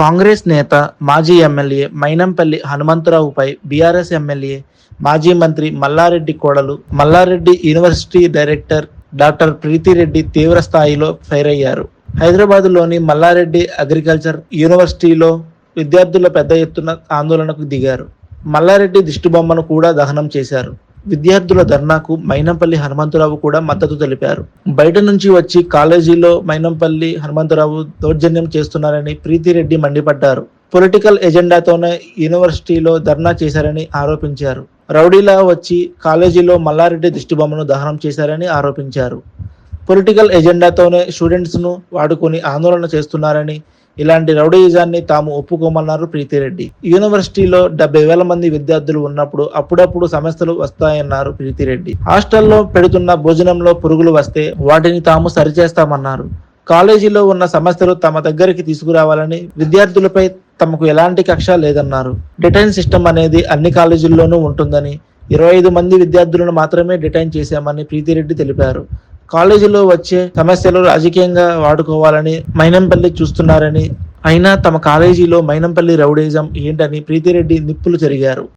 కాంగ్రెస్ నేత మాజీ ఎమ్మెల్యే మైనంపల్లి హనుమంతరావుపై బీఆర్ఎస్ ఎమ్మెల్యే మాజీ మంత్రి మల్లారెడ్డి కోడలు Malla Reddy university director doctor Preethi Reddy తీవ్ర స్థాయిలో ఫైర్ అయ్యారు హైదరాబాద్లోని మల్లారెడ్డి అగ్రికల్చర్ యూనివర్సిటీలో విద్యార్థుల పెద్ద ఎత్తున ఆందోళనకు దిగారు. మల్లారెడ్డి దిష్టిబొమ్మను కూడా దహనం చేశారు. విద్యార్థుల ధర్నాకు మైనంపల్లి హనుమంతరావు కూడా మద్దతు తెలిపారు. బయట నుంచి వచ్చి కాలేజీలో మైనంపల్లి హనుమంతరావు దౌర్జన్యం చేస్తున్నారని ప్రీతిరెడ్డి మండిపడ్డారు. పొలిటికల్ ఎజెండాతోనే యూనివర్సిటీలో ధర్నా చేశారని ఆరోపించారు. రౌడీలా వచ్చి కాలేజీలో మల్లారెడ్డి దిష్టిబొమ్మను దహనం చేశారని ఆరోపించారు. పొలిటికల్ ఎజెండాతోనే స్టూడెంట్స్ను వాడుకొని ఆందోళన చేస్తున్నారని ఇలాంటి రౌడీయిజాన్ని తాము ఒప్పుకోమన్నారు ప్రీతిరెడ్డి. యూనివర్సిటీలో డెబ్బై వేల మంది విద్యార్థులు ఉన్నప్పుడు అప్పుడప్పుడు సమస్యలు వస్తాయన్నారు ప్రీతిరెడ్డి. హాస్టల్లో పెడుతున్న భోజనంలో పురుగులు వస్తే వాటిని తాము సరిచేస్తామన్నారు. కాలేజీలో ఉన్న సమస్యలు తమ దగ్గరికి తీసుకురావాలని విద్యార్థులపై తమకు ఎలాంటి కక్ష లేదన్నారు. డిటైన్ సిస్టమ్ అనేది అన్ని కాలేజీల్లోనూ ఉంటుందని ఇరవై ఐదు మంది విద్యార్థులను మాత్రమే డిటైన్ చేశామని ప్రీతిరెడ్డి తెలిపారు. కాలేజీలో వచ్చే సమస్యలు రాజకీయంగా వాడుకోవాలని మైనంపల్లి చూస్తున్నారని అయినా తమ కాలేజీలో మైనంపల్లి రౌడీజం ఏంటని ప్రీతిరెడ్డి నిప్పులు జరిగారు